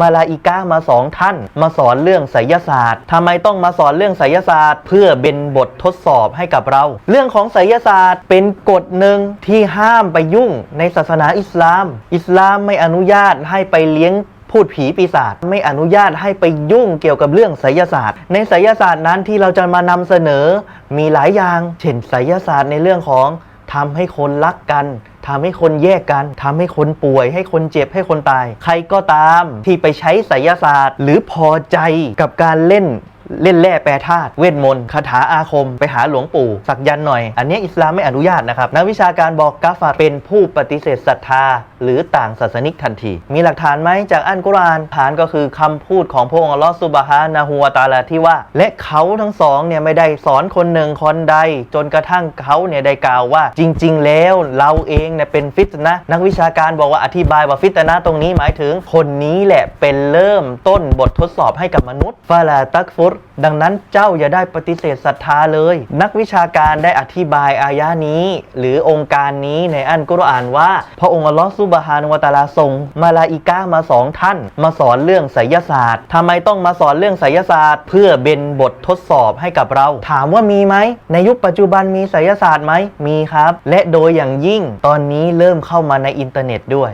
มาลาอิก้ามาสองท่าน มาสอนเรื่องไสยศาสตร์ทำไมต้องมาสอนเรื่องไสยศาสตร์ เพื่อเป็นบททดสอบให้กับเรา เรื่องของไสยศาสตร์เป็นกฎหนึ่งที่ห้ามไปยุ่งในศาสนาอิสลาม อิสลามไม่อนุญาตให้ไปเลี้ยงพูดผีปีศาจไม่อนุญาตให้ไปยุ่งเกี่ยวกับเรื่องไสยศาสตร์ ในไสยศาสตร์นั้นที่เราจะมานำเสนอมีหลายอย่าง เช่นไสยศาสตร์ในเรื่องของทำให้คนรักกัน ทำให้คนแยกกันทำให้คนป่วย ให้คนเจ็บให้คนตาย ใครก็ตามที่ไปใช้ไสยศาสตร์ หรือพอใจกับการเล่น เล่นแร่แปรธาตุเวทมนต์คาถาอาคม ไปหาหลวงปู่ สักยันหน่อย อันนี้อิสลามไม่อนุญาตนะครับนักวิชาการบอกกาฟาเป็นผู้ปฏิเสธศรัทธา หรือต่างศาสนิกทันที มีหลักฐานไหมจากอันกุรอานฐานก็คือคำพูดของพระองค์อัลลอฮฺซุบฮานะฮูวะตาลาที่ว่า และเขาทั้งสองเนี่ยไม่ได้สอนคนหนึ่งคนใด จนกระทั่งเขาเนี่ยได้กล่าวว่า จริง ๆ แล้วเราเองเนี่ยเป็นฟิตนะนักวิชาการบอกว่าอธิบายว่าฟิตนะตรงนี้หมายถึงคนนี้แหละเป็นเริ่มต้นบททดสอบให้กับมนุษย์ฟาลาตักฟุรดังนั้นเจ้าอย่าได้ปฏิเสธศรัทธาเลย นักวิชาการได้อธิบายอายะนี้ หรือองค์การนี้ในอันกุรอานว่า พระองค์อัลลอฮฺซุบฮานุวะตาลาส่งมาลาอิก้ามาสองท่าน มาสอนเรื่องไสยศาสตร์ทำไมต้องมาสอนเรื่องไสยศาสตร์ เพื่อเป็นบททดสอบให้กับเรา ถามว่ามีไหม ในยุคปัจจุบันมีไสยศาสตร์ไหมมีครับ และโดยอย่างยิ่งตอนนี้เริ่มเข้ามาในอินเทอร์เน็ตด้วย